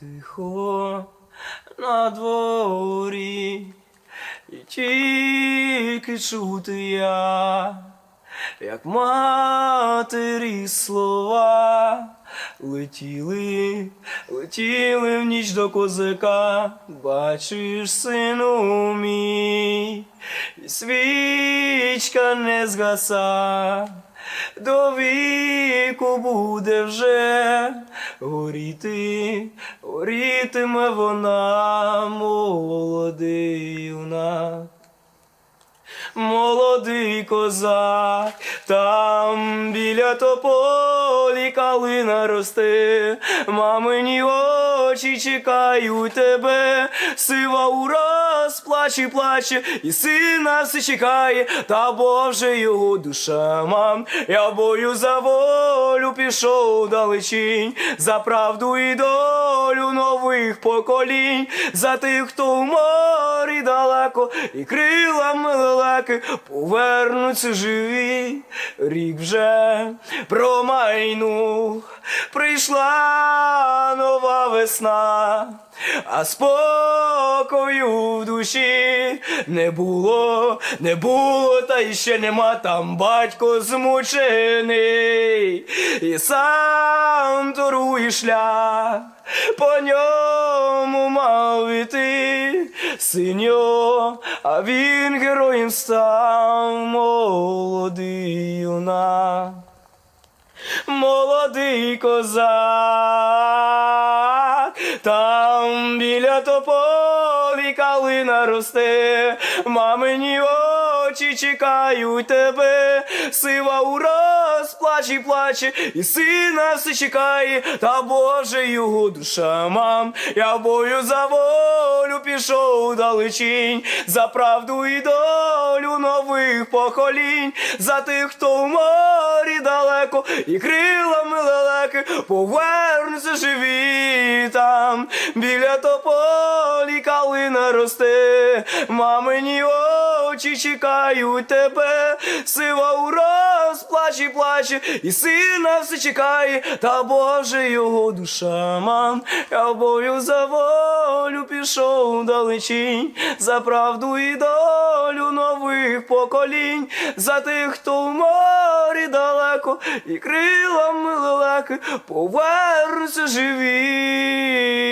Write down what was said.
Тихо на дворі, і тільки чути я, як матері слова летіли, летіли в ніч до козака, бачиш, сину мій, і свічка не згаса. До віку буде вже горіти, горітиме вона, молодий юнак. Молодий козак, там біля тополі калина росте, мамині очі чекають тебе, сива ураз плаче, плаче, і сина все чекає, та Боже його душа мам, я бою за волю пішов далечінь, за правду і долю нових поколінь, за тих, хто в морі далеко, і крилами лелеки повернуться живі. Рік вже промайнув, прийшла нова весна, а спокою в душі не було, не було, та й ще нема там батько змучений, і сам торує шлях, по ньому мав іти синьо, а він героєм став молодий юнак козак, там біля тополі калина росте, мамині очі чекають тебе, сива ураз плаче, плаче, і сина все чекає, та Боже його душа мам, я бою за волю пішов далечінь, за правду і долю нових поколінь, за тих, хто в морі далеко, і крилами лелеки повернуться живі там, біля тополі калина росте, мамині очі чекають тебе, сива ураз плаче, плаче, і сина все чекає, та Боже його душа мам, я бою за волю пішов далечінь, за правду і долю нових поколінь, за тих, хто в морі далеко, і крилами лелеки повернуться живі.